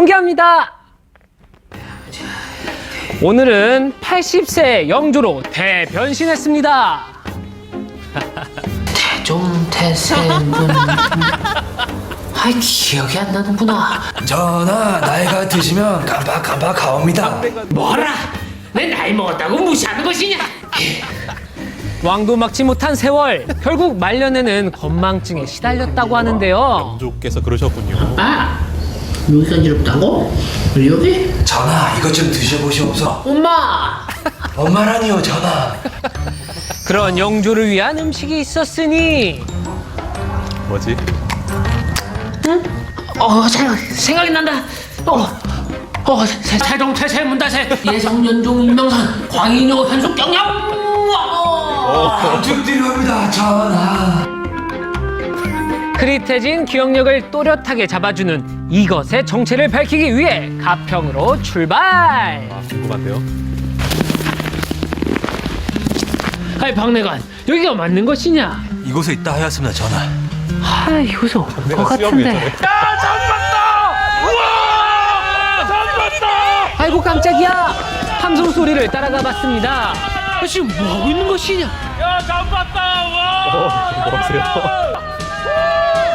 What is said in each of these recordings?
공개합니다. 오늘은 80세 영조로 대변신했습니다. 대종태세문 아이 기억이 안 나는구나 전하 나이가 드시면 깜박깜박하옵니다 뭐라 내 나이 먹었다고 무시하는 것이냐 왕도 막지 못한 세월 결국 말년에는 건망증에 시달렸다고 하는데요. 조께서 그러셨군요. 아 여기 간지럽다고? 여기? 전하 이것 좀 드셔보시옵소 엄마 엄마라니요 전하 그런 영조를 위한 음식이 있었으니 뭐지? 어 생각, 생각이 난다 어, 어 세- 세종 태세 문다세 예성 연종 임명선 광인효 현숙 경영 어. 축드립니다 전하 흐릿해진 기억력을 또렷하게 잡아주는 이것의 정체를 밝히기 위해 가평으로 출발. 아, 궁금한데요. 아이 박내관 여기가 맞는 것이냐? 이곳에 있다 하였습니다 전하 아 이곳은 내가 것 같은데. 있잖아요. 아이고 깜짝이야. 함성 소리를 따라가 봤습니다. 아, 지금 뭐 하고 있는 것이냐? 어, 뭐 하세요?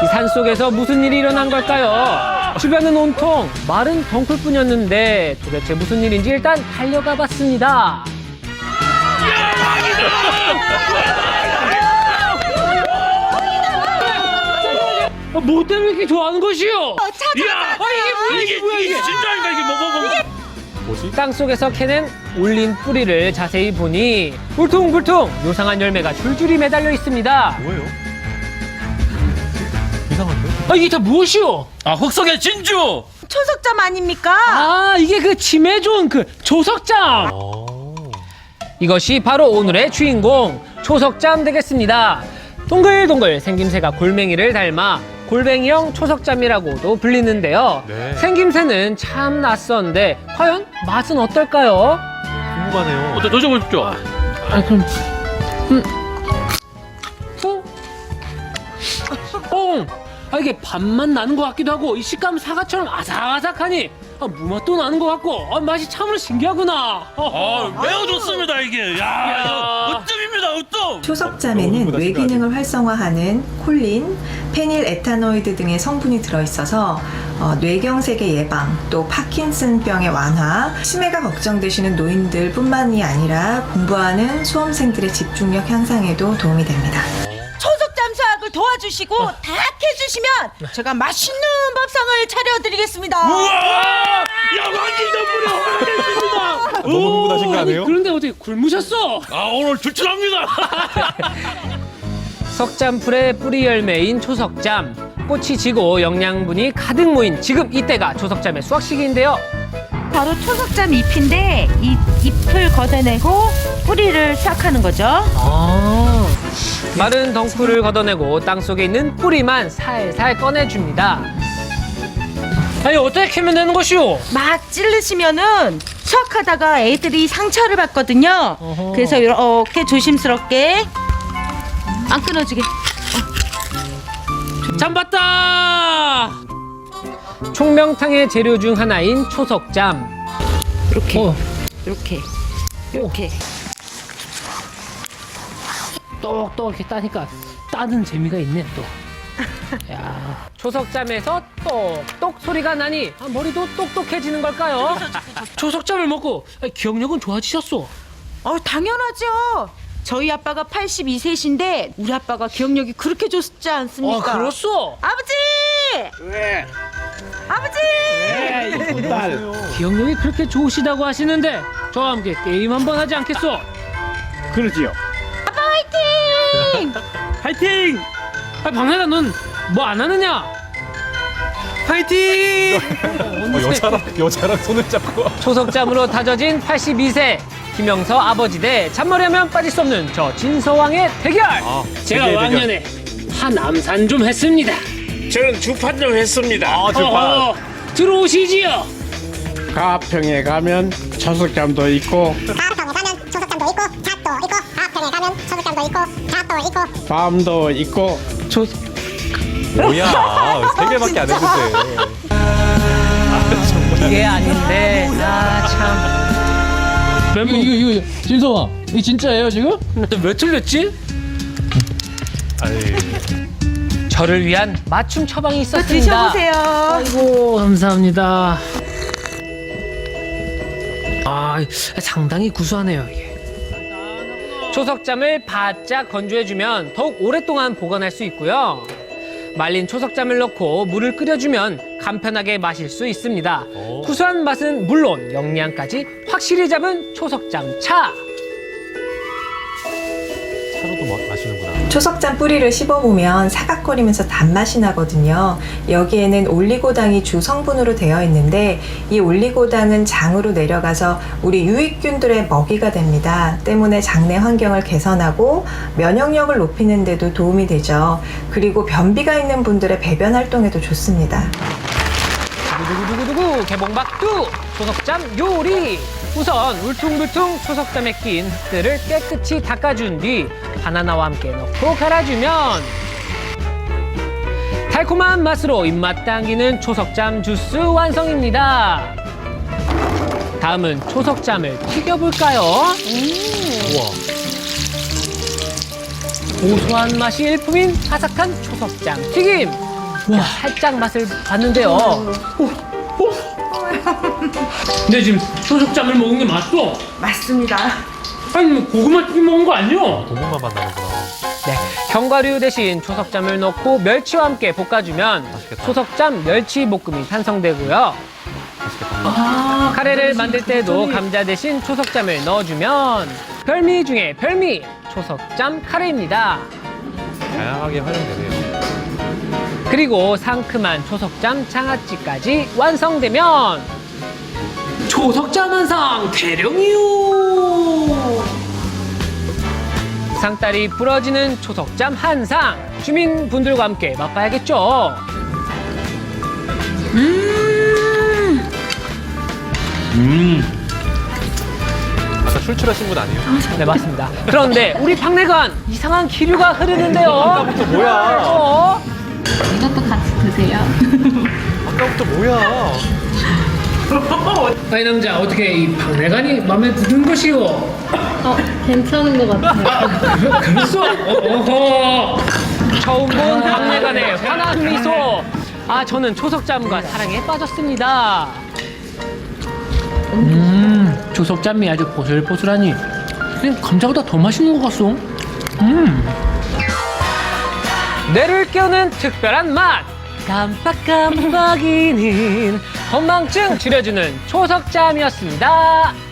이 산 속에서 무슨 일이 일어난 걸까요? 주변은 온통 마른 덩굴뿐이었는데 도대체 무슨 일인지 일단 달려가 봤습니다. 아, 뭐 때문에 이렇게 좋아하는 것이요? 아, 이게, 이게 뭐야 이게? 진짜인가 이게 뭐뭐 뭐. 뭐지? 땅 속에서 캐낸 올린 뿌리를 자세히 보니 울퉁불퉁 요상한 열매가 줄줄이 매달려 있습니다. 뭐예요? 아 이게 다 무엇이요? 아 흑석의 진주. 초석점 아닙니까? 아 이게 그 짐에 좋은 그 조석장. 아. 이것이 바로 오늘의 주인공 초석잠 되겠습니다. 동글동글 생김새가 골뱅이를 닮아 골뱅이형 초석잠이라고도 불리는데요. 네. 생김새는 참 낯선데 과연 맛은 어떨까요? 궁금하네요. 어때 드셔보십시오. 아 그럼 음. 아 이게 밥맛 나는 것 같기도 하고 이 식감 사과처럼 아삭아삭하니 아, 무맛도 나는 것 같고 아, 맛이 참으로 신기하구나. 어. 아 매우 좋습니다 이게. 야, 야. 으뜸입니다 으뜸. 초석잠에는 너무 뇌기능을 활성화하는 콜린, 페닐 에타노이드 등의 성분이 들어있어서 어, 뇌경색의 예방, 또 파킨슨병의 완화, 치매가 걱정되시는 노인들 뿐만이 아니라 공부하는 수험생들의 집중력 향상에도 도움이 됩니다. 도와주시고 다 해주시면 제가 맛있는 밥상을 차려드리겠습니다. 우와, 야광기 덕분에 화냈습니다. 너무 흥분하신 거 아니 아니에요? 그런데 어떻게 굶으셨어? 아 오늘 출출합니다. 석잠풀의 뿌리 열매인 초석잠. 꽃이 지고 영양분이 가득 모인 지금 이때가 초석잠의 수확 시기인데요. 바로 초석잠 잎인데 이 잎을 걷어내고 뿌리를 수확하는 거죠. 아. 마른 덩쿨을 걷어내고 땅 속에 있는 뿌리만 살살 꺼내줍니다. 아니 어떻게 캐면 되는 것이오? 막 찌르시면은 수확하다가 애들이 상처를 받거든요. 어허. 그래서 이렇게 조심스럽게 안 끊어지게. 잠 봤다. 총명탕의 재료 중 하나인 초석잠. 이렇게 어, 이렇게 이렇게. 똑똑 이렇게 따니까 따는 재미가 있네 또. 야, 초석잠에서 똑똑 소리가 나니 아, 머리도 똑똑해지는 걸까요? 초석잠을 먹고 아, 기억력은 좋아지셨어. 어 당연하죠. 저희 아빠가 82세신데 우리 아빠가 기억력이 그렇게 좋지 않습니까? 아, 그렇소. 아버지! 왜? 아버지! 기억력이 그렇게 좋으시다고 하시는데 저와 함께 게임 한번 하지 않겠소? 그러지요. 파이팅. 아, 박나가 넌뭐 안 하느냐? 파이팅! 어, 여자랑 여자랑 손을 잡고. 초석잠으로 다져진 82세 김영서 아버지 대 잠머리하면 빠질 수 없는 저 진서왕의 대결. 아, 제가 세계의 왕년에 한 암산 좀 했습니다. 저는 주판 좀 했습니다. 아, 주판. 어허, 들어오시지요. 가평에 가면 초석잠도 있고 가평에 가면 초석잠도 있고 잣도 있고 가면 초석잠도 있고 잣도 있고 밤도 있고 초 뭐야? 세 개밖에 안 했는데. 아, 좀게 아닌데 아 참. 이거 이거 이거 진성아 이거 진짜예요 지금? 왜 틀렸지? 아이. 저를 위한 맞춤 처방이 있었습니다. 드셔보세요. 아이고 감사합니다. 아 상당히 구수하네요 이게. 초석잠을 바짝 건조해주면 더욱 오랫동안 보관할 수 있고요. 말린 초석잠을 넣고 물을 끓여주면 간편하게 마실 수 있습니다. 오. 구수한 맛은 물론 영양까지 확실히 잡은 초석잠 차. 차로도 마, 마시는구나. 초석잠 뿌리를 씹어보면 사각거리면서 단맛이 나거든요. 여기에는 올리고당이 주 성분으로 되어 있는데 이 올리고당은 장으로 내려가서 우리 유익균들의 먹이가 됩니다. 때문에 장내 환경을 개선하고 면역력을 높이는 데도 도움이 되죠. 그리고 변비가 있는 분들의 배변 활동에도 좋습니다. 두구두구두구두구 개봉박두 초석잠 요리 우선 울퉁불퉁 초석잠에 낀 흙들을 깨끗이 닦아준 뒤 바나나와 함께 넣고 갈아주면 달콤한 맛으로 입맛 당기는 초석잠 주스 완성입니다 다음은 초석잠을 튀겨볼까요? 우와. 고소한 맛이 일품인 바삭한 초석잠 튀김 와, 살짝 맛을 봤는데요 근데 지금 초석잠을 먹은 게 맞어? 맞습니다. 아니 뭐 고구마 튀김 먹은 거 아니야? 고구마 맛 나는구나. 네, 견과류 대신 초석잠을 넣고 멸치와 함께 볶아주면 맛있겠다. 초석잠 멸치 볶음이 탄성되고요. 맛있겠다. 카레를 만들 때도 감자 대신 초석잠을 넣어주면 별미 중에 별미 초석잠 카레입니다. 다양하게 활용되네요. 그리고 상큼한 초석잠 장아찌까지 완성되면 초석잠 한상 대령이요. 상다리 부러지는 초석잠 한상 주민분들과 함께 맛봐야겠죠. 아까 출출하신 분 아니에요? 네 맞습니다. 그런데 우리 박내관 이상한 기류가 흐르는데요. 아까부터 뭐야? 어? 이것도 같이 드세요. 아까부터 뭐야? 아이 남자 어떻게 이 박내관이 마음에 드는 것이오? 어, 괜찮은 것 같아요. 그랬어? 어허. 처음 본 박내관의 환한 미소. 아 저는 초석잠과 사랑에 빠졌습니다. 음 초석잠이 아주 보슬보슬하니 그냥 감자보다 더 맛있는 것 같소. 음. 뇌를 깨우는 특별한 맛. 깜빡깜빡이는 건망증 줄여주는 초석잠이었습니다.